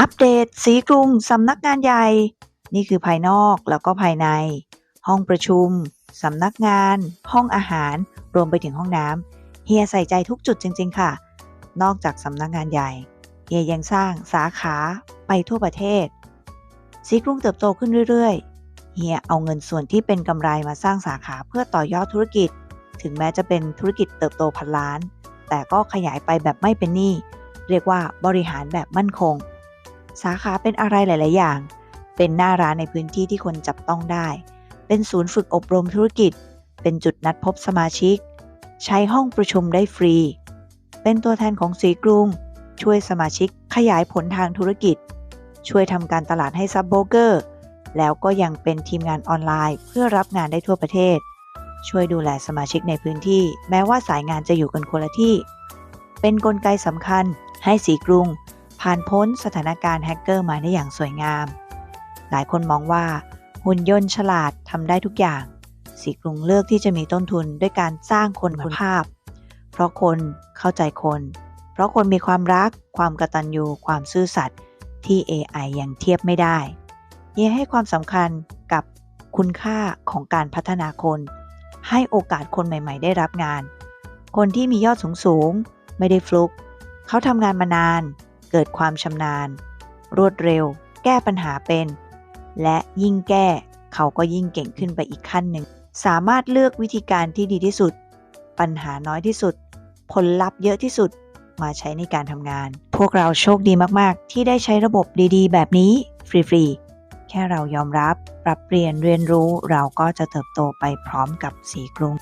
อัปเดต สีกรุงสำนักงานใหญ่ นี่คือภายนอกแล้วก็ภายใน ห้องประชุมสำนักงาน ห้องอาหาร รวมไปถึงห้องน้ำเฮียใส่ใจทุกจุดจริง ๆ ค่ะ นอกจากสำนักงานใหญ่เฮียยังสร้างสาขาไปทั่วประเทศ สีกรุงเติบโตขึ้นเรื่อยๆเฮียเอาเงินส่วนที่เป็นกำไรมาสร้างสาขาเพื่อต่อยอดธุรกิจ ถึงแม้จะเป็นธุรกิจเติบโตพันล้าน แต่ก็ขยายไปแบบไม่เป็นหนี้เรียกว่าบริหารแบบมั่นคง สาขาเป็นอะไรหลาย ๆ อย่าง เป็นหน้าร้านในพื้นที่ที่คนจับต้องได้ เป็นศูนย์ฝึกอบรมธุรกิจ เป็นจุดนัดพบสมาชิก ใช้ห้องประชุมได้ฟรี เป็นตัวแทนของสีกรุง ช่วยสมาชิกขยายผลทางธุรกิจ ช่วยทำการตลาดให้ซับโบเกอร์ แล้วก็ยังเป็นทีมงานออนไลน์ เพื่อรับงานได้ทั่วประเทศ ช่วยดูแลสมาชิกในพื้นที่ แม้ว่าสายงานจะอยู่กันคนละที่ เป็นนกลไกสำคัญให้สีกรุง ผ่านพ้นสถานการณ์แฮกเกอร์มาได้อย่างสวยงาม หลายคนมองว่าหุ่นยนต์ฉลาดทำได้ทุกอย่าง สีกรุงเลือกที่จะมีต้นทุนด้วยการสร้างคนคุณภาพ เพราะคนเข้าใจคน เพราะคนมีความรัก ความกตัญญู ความซื่อสัตย์ที่ AI ยังเทียบไม่ได้เฮียให้ความสำคัญกับคุณค่าของการพัฒนาคน ให้โอกาสคนใหม่ ๆ ได้รับงาน คนที่มียอดสูงๆไม่ได้ฟลุก เขาทำงานมานาน เกิดความชำนาญ รวดเร็ว แก้ปัญหาเป็น และยิ่งแก้เขาก็ยิ่งเก่งขึ้นไปอีกขั้นหนึ่ง สามารถเลือกวิธีการที่ดีที่สุด ปัญหาน้อยที่สุด ผลลัพธ์เยอะที่สุดมาใช้ในการทำงาน พวกเราโชคดีมาก ๆ ที่ได้ใช้ระบบดี ๆ แบบนี้ ฟรี ๆ แค่เรายอมรับ ปรับเปลี่ยนเรียนรู้เราก็จะเติบโตไปพร้อมกับสีกรุง